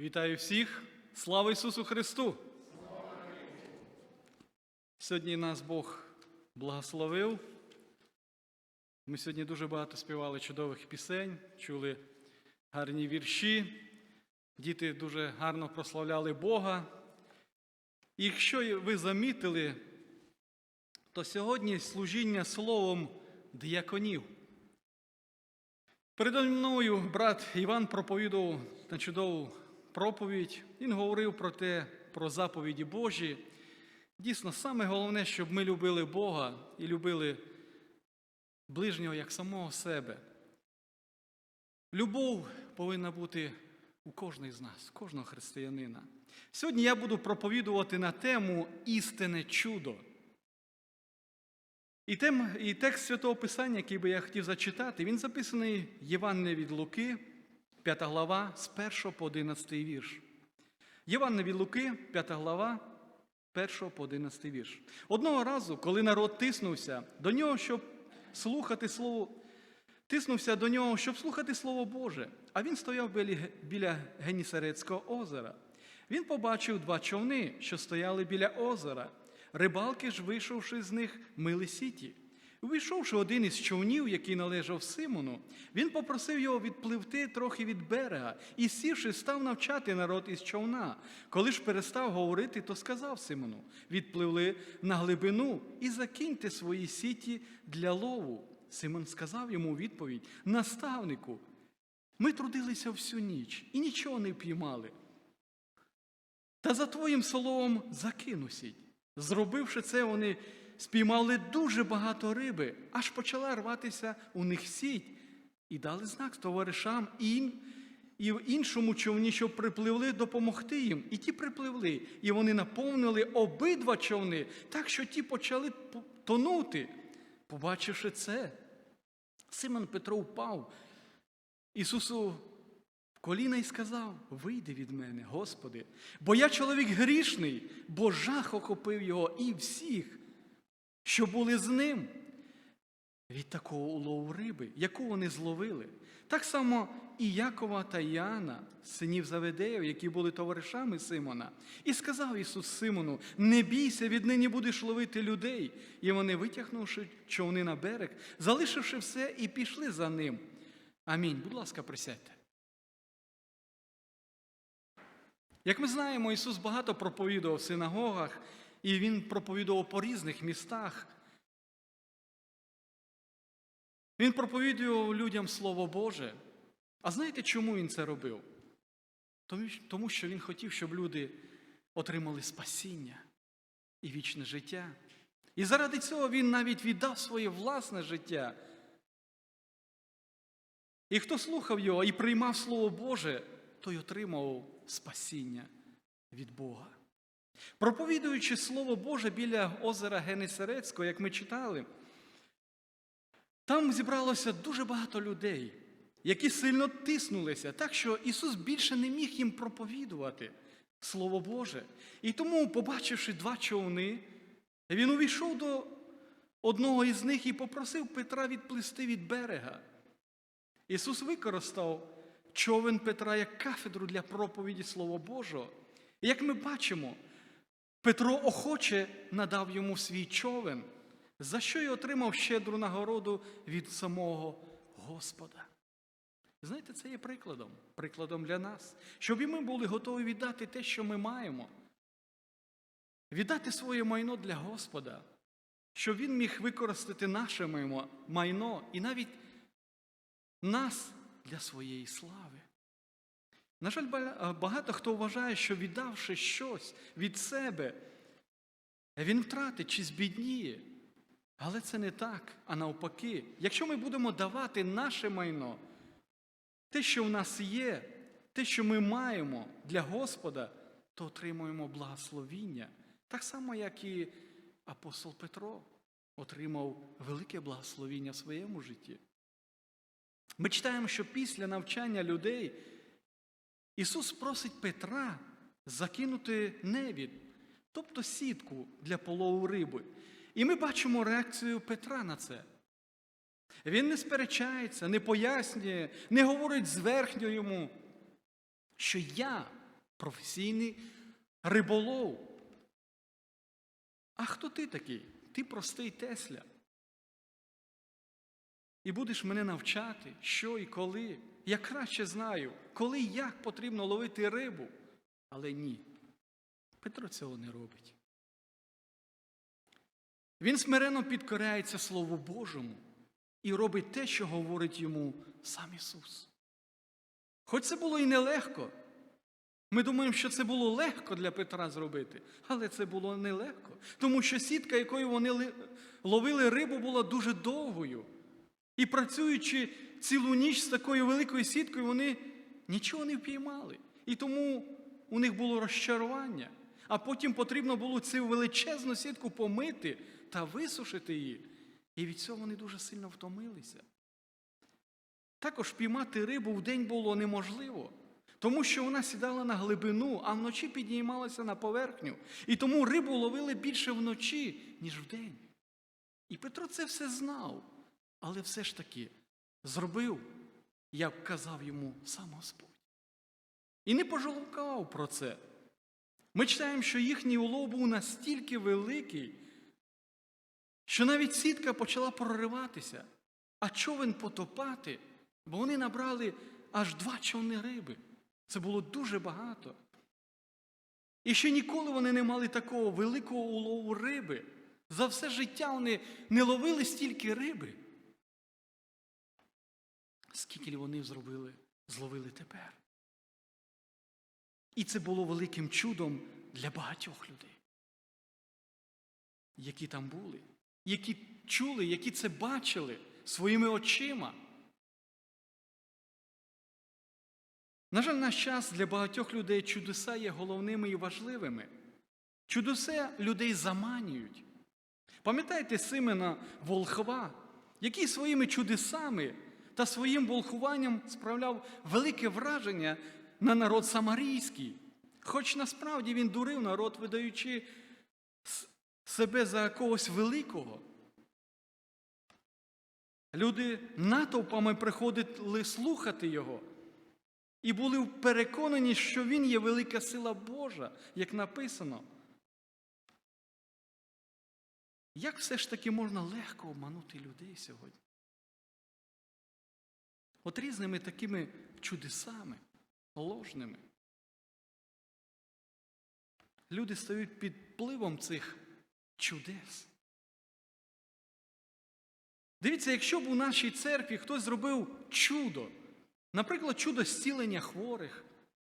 Вітаю всіх! Слава Ісусу Христу! Сьогодні нас Бог благословив. Ми сьогодні дуже багато співали чудових пісень, чули гарні вірші. Діти дуже гарно прославляли Бога. І якщо ви замітили, то сьогодні служіння словом діяконів. Передо мною брат Іван проповідував на чудову проповідь. Він говорив про те, про заповіді Божі. Дійсно, саме головне, щоб ми любили Бога і любили ближнього як самого себе. Любов повинна бути у кожного з нас, кожного християнина. Сьогодні я буду проповідувати на тему істинне чудо. І, тем, і текст Святого Писання, який би я хотів зачитати, він записаний Євангеліє від Луки, 5 глава, з 1 по 11 вірш. Євангеліє від Луки, 5 глава, 1 по 11 вірш. Одного разу, коли народ тиснувся до нього, щоб слухати слово, тиснувся до нього, щоб слухати Слово Боже, а він стояв біля Генісарецького озера. Він побачив два човни, що стояли біля озера. Рибалки ж, вийшовши з них, мили сіті. Увійшовши один із човнів, який належав Симону, він попросив його відпливти трохи від берега і, сівши, став навчати народ із човна. Коли ж перестав говорити, то сказав Симону: відпливли на глибину і закиньте свої сіті для лову. Симон сказав йому у відповідь: наставнику, ми трудилися всю ніч і нічого не впіймали. Та за твоїм словом закину сіть. Зробивши це, вони спіймали дуже багато риби, аж почала рватися у них сіть, і дали знак товаришам і, і в іншому човні, що припливли, допомогти їм. І ті припливли, і вони наповнили обидва човни, так що ті почали тонути. Побачивши це, Симон Петро впав Ісусу в коліна й сказав: Вийди від мене, Господи, бо я чоловік грішний, бо жах охопив його і всіх, що були з ним. Від такого улову риби, яку вони зловили. Так само і Якова та Яна, синів Заведеїв, які були товаришами Симона. І сказав Ісус Симону: Не бійся, віднині будеш ловити людей. І вони, витягнувши човни на берег, залишивши все, і пішли за ним. Амінь. Будь ласка, присядьте. Як ми знаємо, Ісус багато проповідував в синагогах, і Він проповідував по різних містах. Він проповідував людям Слово Боже. А знаєте, чому Він це робив? Тому що Він хотів, щоб люди отримали спасіння і вічне життя. І заради цього Він навіть віддав своє власне життя. І хто слухав його і приймав Слово Боже, той отримав спасіння від Бога. Проповідуючи Слово Боже біля озера Генесарецького, як ми читали, там зібралося дуже багато людей, які сильно тиснулися, так що Ісус більше не міг їм проповідувати Слово Боже. І тому, побачивши два човни, він увійшов до одного із них і попросив Петра відплисти від берега. Ісус використав човен Петра як кафедру для проповіді Слова Божого. І як ми бачимо, Петро охоче надав йому свій човен, за що й отримав щедру нагороду від самого Господа. Знаєте, це є прикладом, прикладом для нас, щоб і ми були готові віддати те, що ми маємо, віддати своє майно для Господа, щоб Він міг використати наше майно і навіть нас для своєї слави. На жаль, багато хто вважає, що віддавши щось від себе, він втратить чи збідніє. Але це не так, а навпаки, якщо ми будемо давати наше майно, те, що в нас є, те, що ми маємо для Господа, то отримуємо благословіння. Так само, як і апостол Петро отримав велике благословіння в своєму житті. Ми читаємо, що після навчання людей Ісус просить Петра закинути невід, тобто сітку для полову риби. І ми бачимо реакцію Петра на це. Він не сперечається, не пояснює, не говорить зверхньо йому, що я професійний риболов. А хто ти такий? Ти простий Тесля. І будеш мене навчати, що і коли. Я краще знаю, коли і як потрібно ловити рибу. Але ні. Петро цього не робить. Він смиренно підкоряється Слову Божому і робить те, що говорить йому сам Ісус. Хоч це було і нелегко. Ми думаємо, що це було легко для Петра зробити, але це було нелегко, тому що сітка, якою вони ловили рибу, була дуже довгою. І працюючи цілу ніч з такою великою сіткою, вони нічого не впіймали. І тому у них було розчарування. А потім потрібно було цю величезну сітку помити та висушити її. І від цього вони дуже сильно втомилися. Також піймати рибу в день було неможливо, тому що вона сідала на глибину, а вночі піднімалася на поверхню. І тому рибу ловили більше вночі, ніж вдень. І Петро це все знав, але все ж таки зробив, як казав йому сам Господь. І не пожалкував про це. Ми читаємо, що їхній улов був настільки великий, що навіть сітка почала прориватися, а човен потопати, бо вони набрали аж два човни риби. Це було дуже багато. І ще ніколи вони не мали такого великого улову риби. За все життя вони не ловили стільки риби. Скільки вони зробили, зловили тепер. І це було великим чудом для багатьох людей, які там були, які чули, які це бачили своїми очима. На жаль, наш час для багатьох людей чудеса є головними і важливими. Чудеса людей заманюють. Пам'ятаєте Симена Волхва, який своїми чудесами та своїм волхуванням справляв велике враження на народ самарійський, хоч насправді він дурив народ, видаючи себе за когось великого. Люди натовпами приходили слухати його і були переконані, що він є велика сила Божа, як написано. Як все ж таки можна легко обманути людей сьогодні? От різними такими чудесами, ложними. Люди стають під впливом цих чудес. Дивіться, якщо б у нашій церкві хтось зробив чудо, наприклад, чудо зцілення хворих,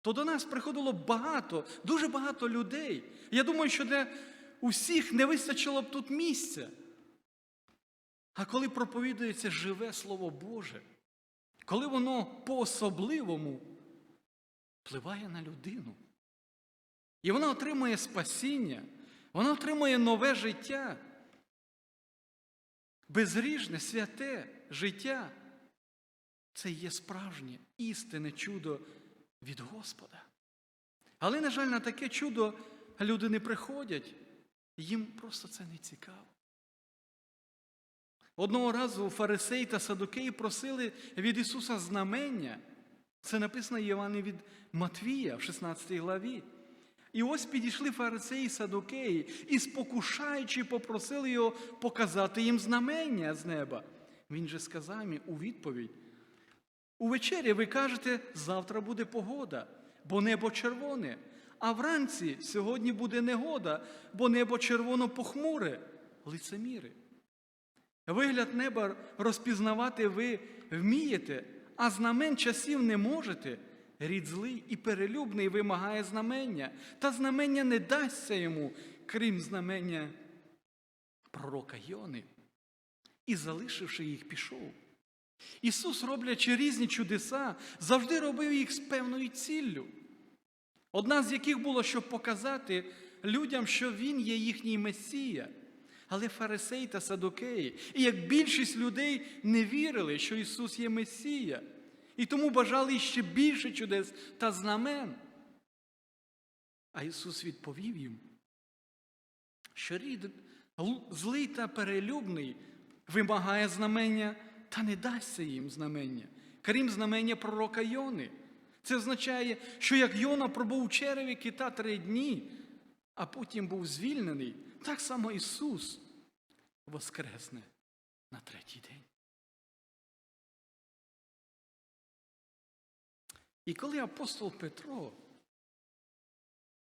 то до нас приходило багато, дуже багато людей. Я думаю, що для усіх не вистачило б тут місця. А коли проповідується живе Слово Боже, коли воно по-особливому впливає на людину, і вона отримує спасіння, вона отримує нове життя, безріжне, святе життя, це є справжнє істинне чудо від Господа. Але, на жаль, на таке чудо люди не приходять, їм просто це не цікаво. Одного разу фарисеї та садукеї просили від Ісуса знамення. Це написано в Євангелії від Матвія в 16 главі. І ось підійшли фарисеї і садукеї і, спокушаючи, попросили його показати їм знамення з неба. Він же сказав їм у відповідь: Увечері ви кажете, завтра буде погода, бо небо червоне, а вранці сьогодні буде негода, бо небо червоно похмуре, лицеміри. Вигляд неба розпізнавати ви вмієте, а знамен часів не можете. Рід злий і перелюбний вимагає знамення, та знамення не дасться йому, крім знамення пророка Йони. І, залишивши їх, пішов. Ісус, роблячи різні чудеса, завжди робив їх з певною ціллю. Одна з яких було, щоб показати людям, що Він є їхній Месія. Але фарисеї та садокеї, і як більшість людей не вірили, що Ісус є Месія, і тому бажали ще більше чудес та знамен. А Ісус відповів їм, що рід злий та перелюбний вимагає знамення, та не дасться їм знамення, крім знамення пророка Йони. Це означає, що як Йона пробув у череві кита три дні, а потім був звільнений, так само Ісус воскресне на третій день. І коли апостол Петро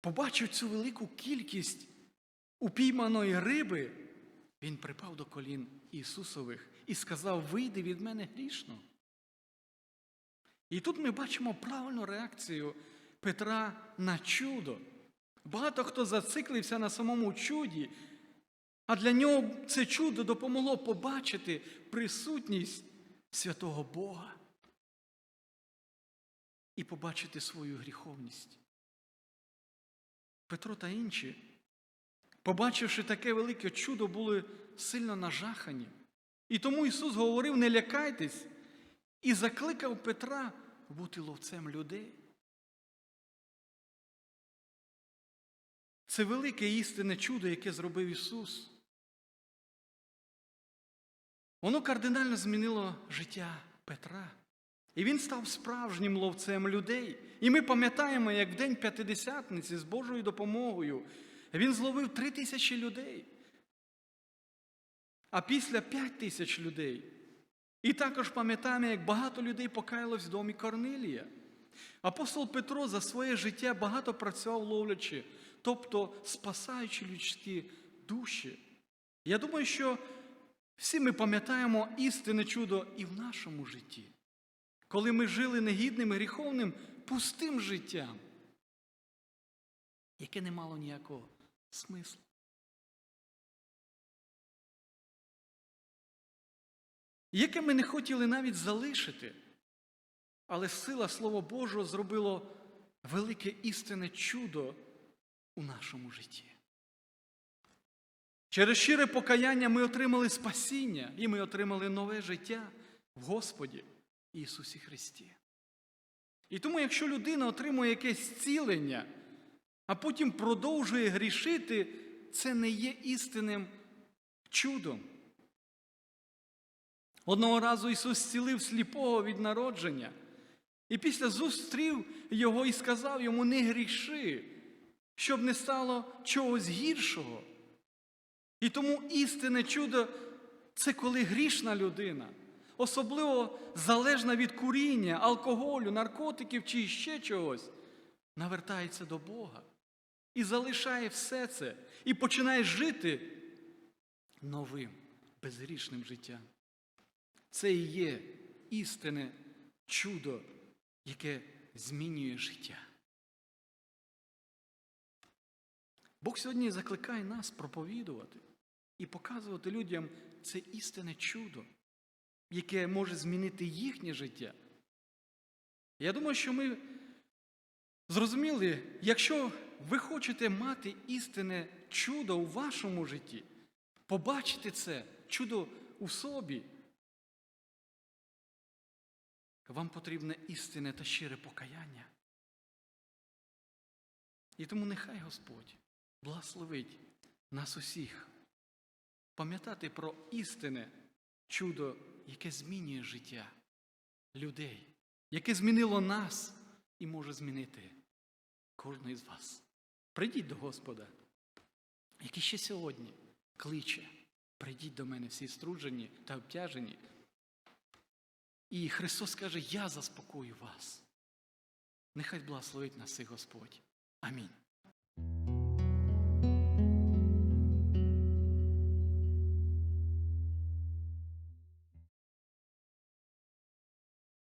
побачив цю велику кількість упійманої риби, він припав до колін Ісусових і сказав: Вийди від мене грішно. І тут ми бачимо правильну реакцію Петра на чудо. Багато хто зациклився на самому чуді, а для нього це чудо допомогло побачити присутність святого Бога і побачити свою гріховність. Петро та інші, побачивши таке велике чудо, були сильно нажахані. І тому Ісус говорив: не лякайтесь, і закликав Петра бути ловцем людей. Це велике істинне чудо, яке зробив Ісус. Воно кардинально змінило життя Петра. І він став справжнім ловцем людей. І ми пам'ятаємо, як в день п'ятидесятниці з Божою допомогою він зловив три тисячі людей, а після п'ять тисяч людей. І також пам'ятаємо, як багато людей покаялось в домі Корнилія. Апостол Петро за своє життя багато працював ловлячи, тобто спасаючи людські душі. Я думаю, що всі ми пам'ятаємо істинне чудо і в нашому житті, коли ми жили негідним, гріховним, пустим життям, яке не мало ніякого смислу. Яке ми не хотіли навіть залишити, але сила Слова Божого зробило велике істинне чудо у нашому житті. Через щире покаяння ми отримали спасіння і ми отримали нове життя в Господі Ісусі Христі. І тому, якщо людина отримує якесь зцілення, а потім продовжує грішити, це не є істинним чудом. Одного разу Ісус зцілив сліпого від народження, і після зустрів його і сказав йому: не гріши, щоб не стало чогось гіршого. І тому істинне чудо це коли грішна людина, особливо залежна від куріння, алкоголю, наркотиків чи ще чогось, навертається до Бога і залишає все це, і починає жити новим, безгрішним життям. Це і є істинне чудо, яке змінює життя. Бог сьогодні закликає нас проповідувати і показувати людям це істинне чудо, яке може змінити їхнє життя. Я думаю, що ми зрозуміли, якщо ви хочете мати істинне чудо у вашому житті, побачити це чудо у собі, вам потрібне істинне та щире покаяння. І тому нехай Господь благословить нас усіх пам'ятати про істинне чудо, яке змінює життя людей, яке змінило нас і може змінити кожного із вас. Прийдіть до Господа, який ще сьогодні кличе. Прийдіть до мене всі струджені та обтяжені. І Христос каже, я заспокою вас. Нехай благословить нас і Господь. Амінь.